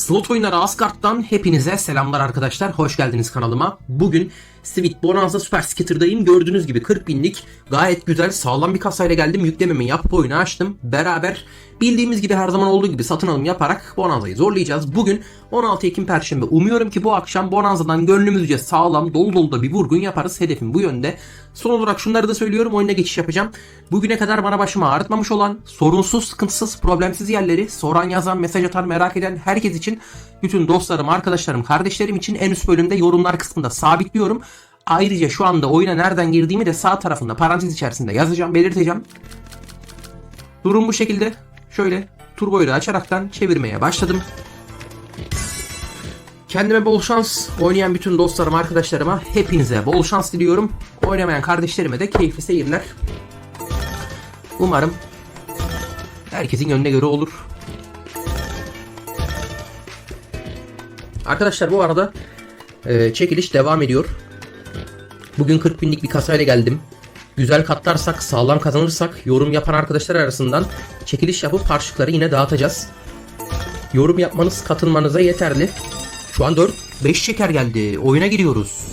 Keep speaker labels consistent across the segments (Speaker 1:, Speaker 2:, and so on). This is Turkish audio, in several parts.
Speaker 1: Slot oyunları Asgard'dan hepinize selamlar arkadaşlar. Hoş geldiniz kanalıma. Bugün Sweet Bonanza Super Skitter'dayım. Gördüğünüz gibi 40 binlik gayet güzel sağlam bir kasayla geldim. Yüklememi yapıp oyunu açtım. Beraber bildiğimiz gibi her zaman olduğu gibi satın alım yaparak Bonanza'yı zorlayacağız. Bugün 16 Ekim Perşembe. Umuyorum ki bu akşam Bonanza'dan gönlümüzce sağlam dolu dolu da bir vurgun yaparız. Hedefim bu yönde. Son olarak şunları da söylüyorum. Oyuna geçiş yapacağım. Bugüne kadar bana başımı ağrıtmamış olan, sorunsuz, sıkıntısız, problemsiz yerleri soran, yazan, mesaj atan, merak eden herkes için bütün dostlarım, arkadaşlarım, kardeşlerim için en üst bölümde yorumlar kısmında sabitliyorum. Ayrıca şu anda oyuna nereden girdiğimi de sağ tarafında parantez içerisinde yazacağım, belirteceğim. Durum bu şekilde. Şöyle turboyu da açaraktan çevirmeye başladım. Kendime bol şans, oynayan bütün dostlarım, arkadaşlarıma hepinize bol şans diliyorum. Oynamayan kardeşlerime de keyifli seyirler. Umarım herkesin gönlüne göre olur. Arkadaşlar bu arada e, çekiliş devam ediyor. Bugün 40 binlik bir kasayla geldim. Güzel katlarsak, sağlam kazanırsak yorum yapan arkadaşlar arasından çekiliş yapıp harçlıkları yine dağıtacağız. Yorum yapmanız katılmanıza yeterli. Şu an 4 5 şeker geldi. Oyuna giriyoruz.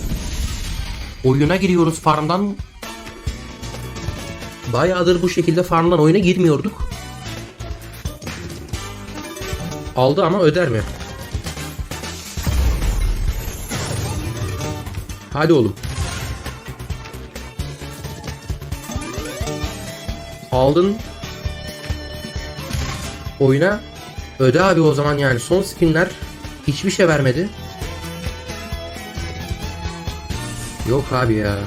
Speaker 1: Oyuna giriyoruz farmdan. Bayağıdır bu şekilde farmdan oyuna girmiyorduk. Aldı ama öder mi? Hadi oğlum. Aldın. Oyuna öde abi o zaman yani son spinler hiçbir şey vermedi. Yok abi ya.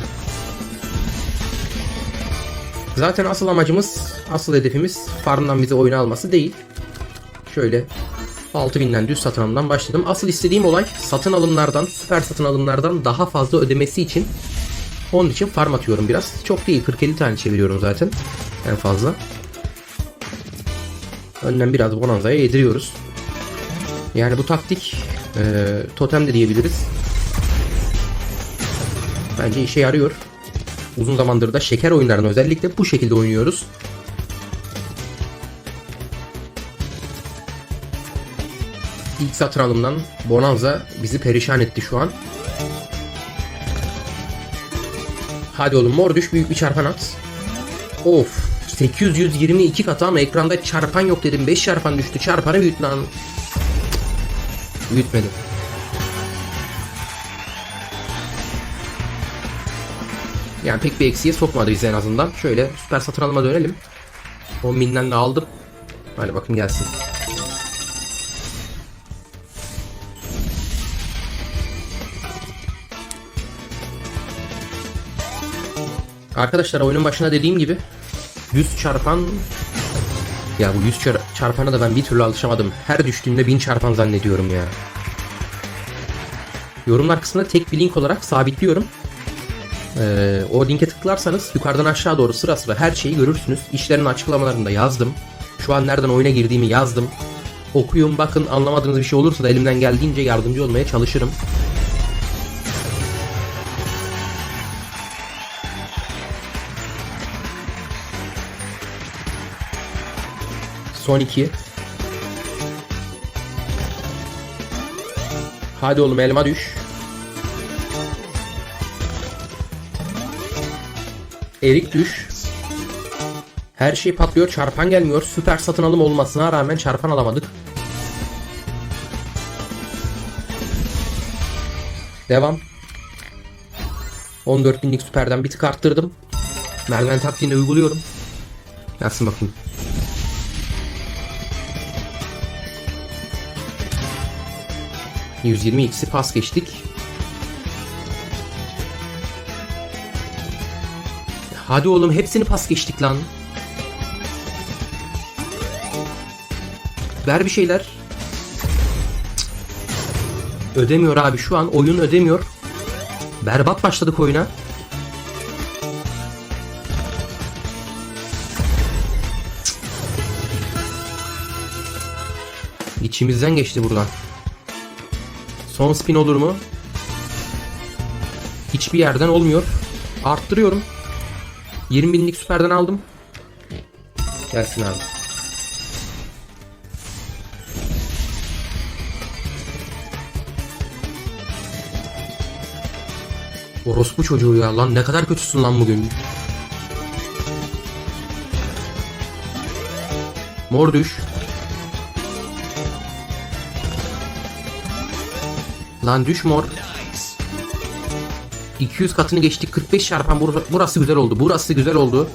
Speaker 1: Zaten asıl amacımız, asıl hedefimiz farmdan bize oyunu alması değil. Şöyle 6000'den düz satın alımdan başladım. Asıl istediğim olay satın alımlardan, süper satın alımlardan daha fazla ödemesi için. Onun için farm atıyorum biraz. Çok değil 40-50 tane çeviriyorum zaten. En fazla. Önden biraz bonanzaya yediriyoruz. Yani bu taktik e, totem de diyebiliriz. Bence işe yarıyor. Uzun zamandır da şeker oyunlarını özellikle bu şekilde oynuyoruz. İlk satın alımdan Bonanza bizi perişan etti şu an. Hadi oğlum mor düş büyük bir çarpan at. Of 822 katı ama ekranda çarpan yok dedim. 5 çarpan düştü. Çarpanı büyüt lan. Büyütmedim. Yani pek bir eksiğe sokmadı bizi en azından. Şöyle süper satın alıma dönelim. 10 binden de aldım. Hadi bakın gelsin. Arkadaşlar oyunun başına dediğim gibi 100 çarpan ya bu 100 çar- çarpana da ben bir türlü alışamadım. Her düştüğümde 1000 çarpan zannediyorum ya. Yorumlar kısmında tek bir link olarak sabitliyorum. Ee, o linke tıklarsanız yukarıdan aşağı doğru sıra sıra her şeyi görürsünüz. İşlerin açıklamalarında yazdım. Şu an nereden oyuna girdiğimi yazdım. Okuyun bakın anlamadığınız bir şey olursa da elimden geldiğince yardımcı olmaya çalışırım. Son iki. Hadi oğlum elma düş. Erik düş. Her şey patlıyor. Çarpan gelmiyor. Süper satın alım olmasına rağmen çarpan alamadık. Devam. 14 binlik süperden bir tık arttırdım. Merdiven taktiğini uyguluyorum. Gelsin bakayım. %20x'i pas geçtik. Hadi oğlum hepsini pas geçtik lan. Ver bir şeyler. Ödemiyor abi şu an oyun ödemiyor. Berbat başladık oyuna. İçimizden geçti buradan. Son spin olur mu? Hiçbir yerden olmuyor. Arttırıyorum. 20 binlik süperden aldım. Gelsin abi. Orospu çocuğu ya lan ne kadar kötüsün lan bugün. Mor düş. Lan düş mor. 200 katını geçtik. 45 çarpan bur- burası güzel oldu. Burası güzel oldu.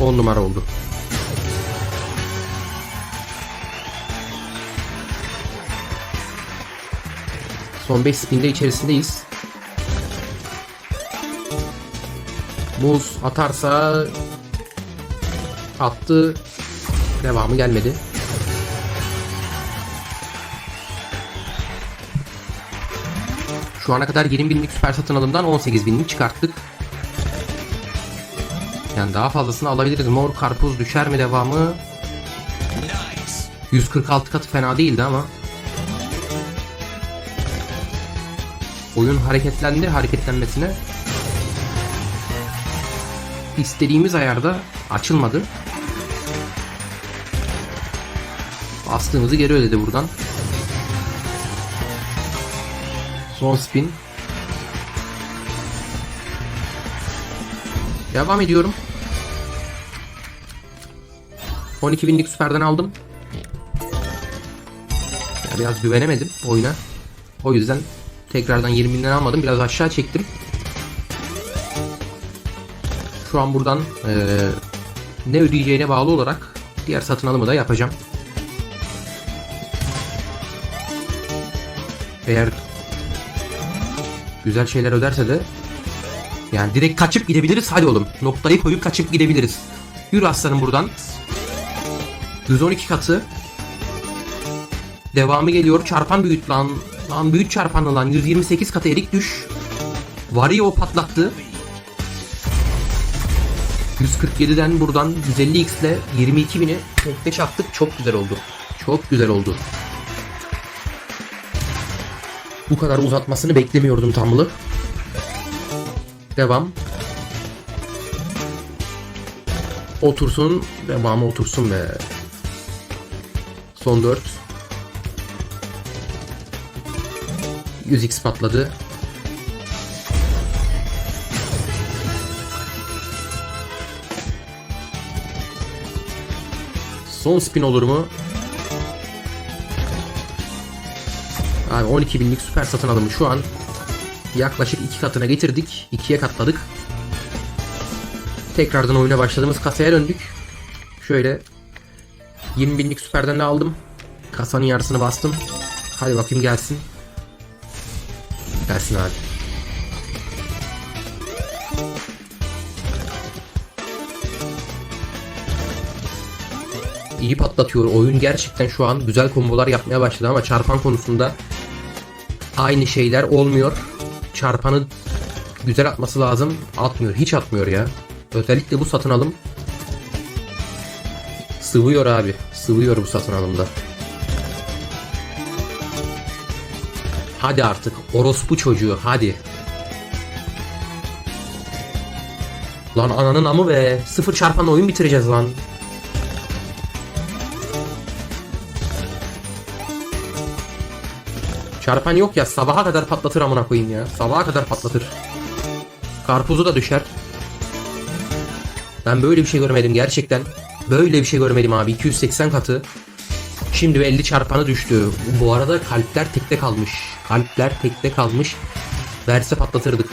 Speaker 1: 10 numara oldu. Son 5 spinde içerisindeyiz. Muz atarsa attı. Devamı gelmedi. Şu ana kadar 20 binlik süper satın alımdan 18 binlik çıkarttık. Yani daha fazlasını alabiliriz. Mor karpuz düşer mi devamı? 146 katı fena değildi ama. Oyun hareketlendi hareketlenmesine. İstediğimiz ayarda açılmadı. Bastığımızı geri ödedi buradan. Son spin. Devam ediyorum. 12 binlik süperden aldım. Ya biraz güvenemedim oyuna. O yüzden tekrardan 20 binden almadım. Biraz aşağı çektim. Şu an buradan eee, ne ödeyeceğine bağlı olarak diğer satın alımı da yapacağım. Eğer güzel şeyler öderse de yani direkt kaçıp gidebiliriz. Hadi oğlum. Noktayı koyup kaçıp gidebiliriz. Yürü aslanım buradan. 112 katı. Devamı geliyor. Çarpan büyüt lan. Lan büyüt çarpanlı lan. 128 katı erik düş. Vario patlattı. 147'den buradan 150x ile 22 bini 45 attık. Çok güzel oldu. Çok güzel oldu. Bu kadar uzatmasını beklemiyordum tamlı. Devam. Otursun. Devamı otursun be. Son 4. 100x patladı. Son spin olur mu? Abi 12 binlik süper satın alımı şu an yaklaşık iki katına getirdik. ikiye katladık. Tekrardan oyuna başladığımız kasaya döndük. Şöyle 20 binlik süperden de aldım. Kasanın yarısını bastım. Hadi bakayım gelsin. Gelsin abi. İyi patlatıyor. Oyun gerçekten şu an güzel kombolar yapmaya başladı ama çarpan konusunda aynı şeyler olmuyor. Çarpanı güzel atması lazım. Atmıyor. Hiç atmıyor ya. Özellikle bu satın alım sıvıyor abi. Sıvıyor bu satın alımda. Hadi artık orospu çocuğu hadi. Lan ananın amı be. Sıfır çarpan oyun bitireceğiz lan. Çarpan yok ya sabaha kadar patlatır amına koyayım ya. Sabaha kadar patlatır. Karpuzu da düşer. Ben böyle bir şey görmedim gerçekten. Böyle bir şey görmedim abi. 280 katı. Şimdi 50 çarpanı düştü. Bu arada kalpler tekte kalmış. Kalpler tekte kalmış. Verse patlatırdık.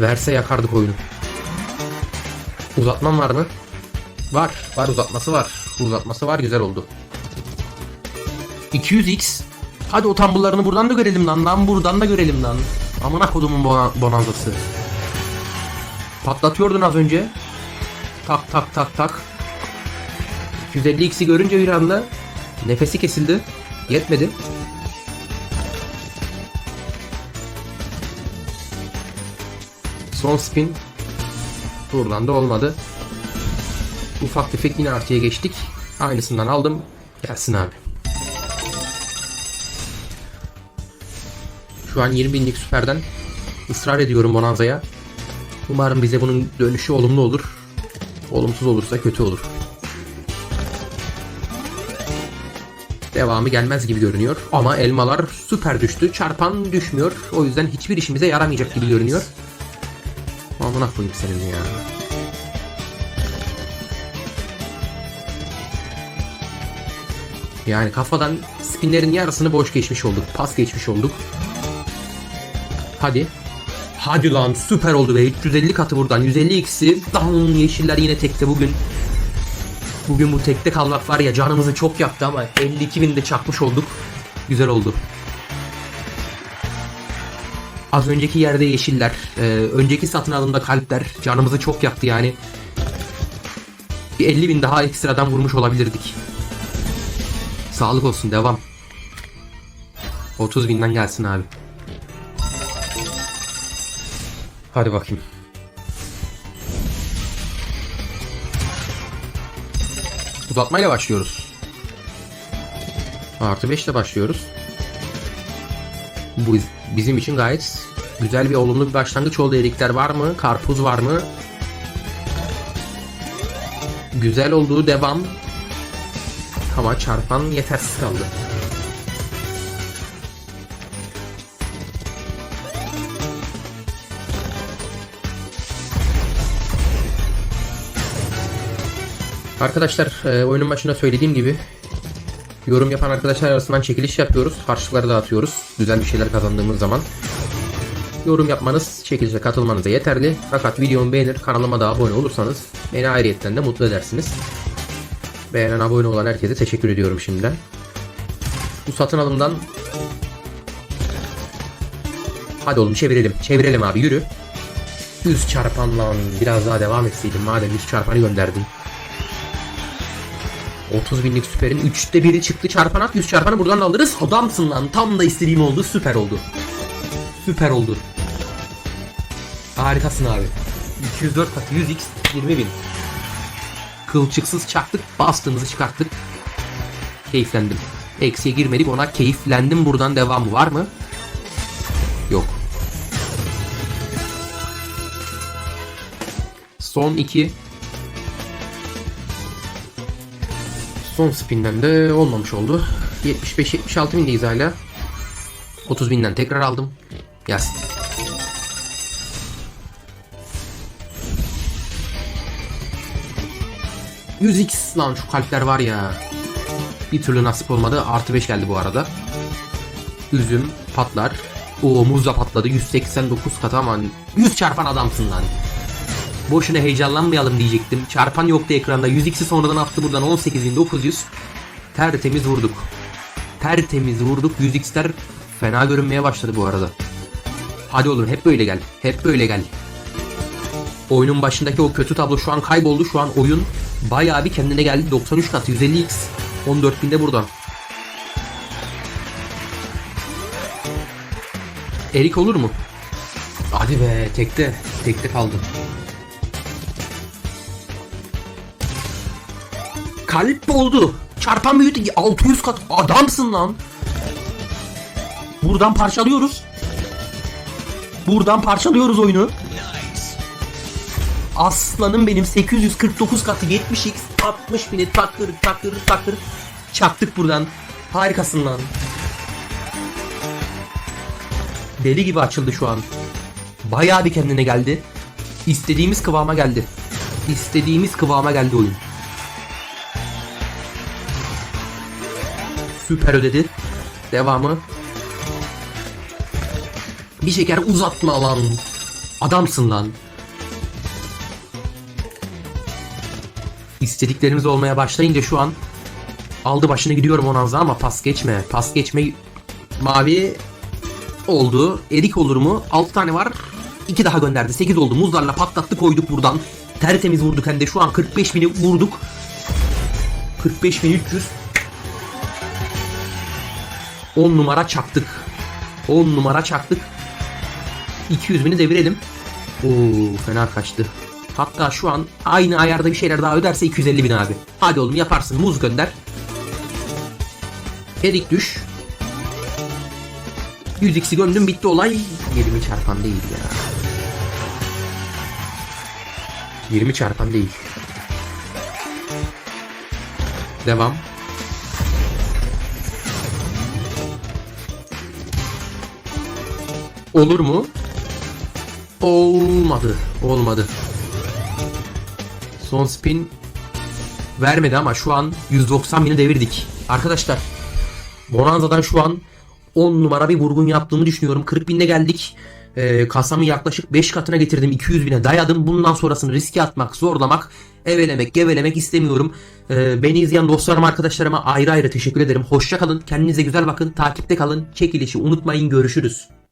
Speaker 1: Verse yakardık oyunu. Uzatmam var mı? Var. Var uzatması var. Uzatması var güzel oldu. 200x. Hadi o tumble'larını buradan da görelim lan. Lan buradan da görelim lan. Amına kodumun bona- bonanzası. Patlatıyordun az önce. Tak tak tak tak. 250x'i görünce bir anda nefesi kesildi. Yetmedi. Son spin. Buradan da olmadı. Ufak tefek yine artıya geçtik. Aynısından aldım. Gelsin abi. Şu an 20 binlik süperden ısrar ediyorum Bonanza'ya. Umarım bize bunun dönüşü olumlu olur. Olumsuz olursa kötü olur. Devamı gelmez gibi görünüyor. Ama elmalar süper düştü. Çarpan düşmüyor. O yüzden hiçbir işimize yaramayacak gibi görünüyor. Amına koyayım senin ya. Yani kafadan spinlerin yarısını boş geçmiş olduk. Pas geçmiş olduk. Hadi. Hadi lan süper oldu be. 350 katı buradan. 150 eksi. Down yeşiller yine tekte bugün. Bugün bu tekte kalmak var ya canımızı çok yaktı ama 52 bin de çakmış olduk. Güzel oldu. Az önceki yerde yeşiller. e, önceki satın alımda kalpler. Canımızı çok yaktı yani. Bir 50 bin daha ekstradan vurmuş olabilirdik. Sağlık olsun devam. 30 binden gelsin abi. Hadi bakayım. Uzatmayla başlıyoruz. Artı 5 ile başlıyoruz. Bu bizim için gayet güzel bir olumlu bir başlangıç oldu. Erikler var mı? Karpuz var mı? Güzel olduğu devam. Ama çarpan yetersiz kaldı. Arkadaşlar e, oyunun başında söylediğim gibi yorum yapan arkadaşlar arasından çekiliş yapıyoruz. Harçlıkları dağıtıyoruz. Güzel bir şeyler kazandığımız zaman. Yorum yapmanız, çekilişe katılmanıza yeterli. Fakat videomu beğenir, kanalıma da abone olursanız beni ayrıyetten de mutlu edersiniz. Beğenen abone olan herkese teşekkür ediyorum şimdiden. Bu satın alımdan Hadi oğlum çevirelim. Çevirelim abi yürü. 100 çarpan lan. Biraz daha devam etseydim madem 100 çarpanı gönderdin. 30 binlik süperin 3'te biri çıktı çarpan at 100 çarpanı buradan da alırız. Adamsın lan tam da istediğim oldu süper oldu. Süper oldu. Harikasın abi. 204 katı 100x 20 bin. Kılçıksız çaktık bastığımızı çıkarttık. Keyiflendim. Eksiye girmedik ona keyiflendim buradan devamı var mı? Yok. Son 2 Son spinden de olmamış oldu. 75-76 bindeyiz hala. 30 binden tekrar aldım. Gelsin. x lan şu kalpler var ya. Bir türlü nasip olmadı. Artı 5 geldi bu arada. Üzüm patlar. O muz da patladı. 189 kat ama 100 çarpan adamsın lan. Boşuna heyecanlanmayalım diyecektim. Çarpan yoktu ekranda. 100x'i sonradan attı buradan 18.900. Tertemiz vurduk. Tertemiz vurduk. 100x'ler fena görünmeye başladı bu arada. Hadi oğlum hep böyle gel. Hep böyle gel. Oyunun başındaki o kötü tablo şu an kayboldu. Şu an oyun bayağı bir kendine geldi. 93 kat 150x. 14.000'de buradan. Erik olur mu? Hadi be tekte. Tekte kaldı. Kalp oldu. Çarpan büyüdü. 600 kat. Adamsın lan. Buradan parçalıyoruz. Buradan parçalıyoruz oyunu. Aslanım benim 849 katı 70x 60 bini taktır taktır taktır çaktık buradan. Harikasın lan. Deli gibi açıldı şu an. Bayağı bir kendine geldi. İstediğimiz kıvama geldi. İstediğimiz kıvama geldi oyun. Süper ödedi. Devamı. Bir şeker uzatma lan. Adamsın lan. İstediklerimiz olmaya başlayınca şu an aldı başını gidiyorum Onanza ama pas geçme. Pas geçme mavi oldu. Erik olur mu? 6 tane var. 2 daha gönderdi. 8 oldu. Muzlarla patlattı koyduk buradan. Tertemiz vurduk hem de şu an 45 bini vurduk. 45.300 10 numara çaktık. 10 numara çaktık. 200 bini devirelim. Oo fena kaçtı. Hatta şu an aynı ayarda bir şeyler daha öderse 250 bin abi. Hadi oğlum yaparsın muz gönder. Erik düş. 100x'i gömdüm bitti olay. 20 çarpan değil ya. 20 çarpan değil. Devam. Olur mu? Olmadı. Olmadı. Son spin vermedi ama şu an 190 bini devirdik. Arkadaşlar Bonanza'dan şu an 10 numara bir vurgun yaptığımı düşünüyorum. 40 binde geldik. Ee, kasamı yaklaşık 5 katına getirdim. 200 bine dayadım. Bundan sonrasını riske atmak, zorlamak, evelemek, gevelemek istemiyorum. Ee, beni izleyen dostlarıma, arkadaşlarıma ayrı ayrı teşekkür ederim. Hoşça kalın. Kendinize güzel bakın. Takipte kalın. Çekilişi unutmayın. Görüşürüz.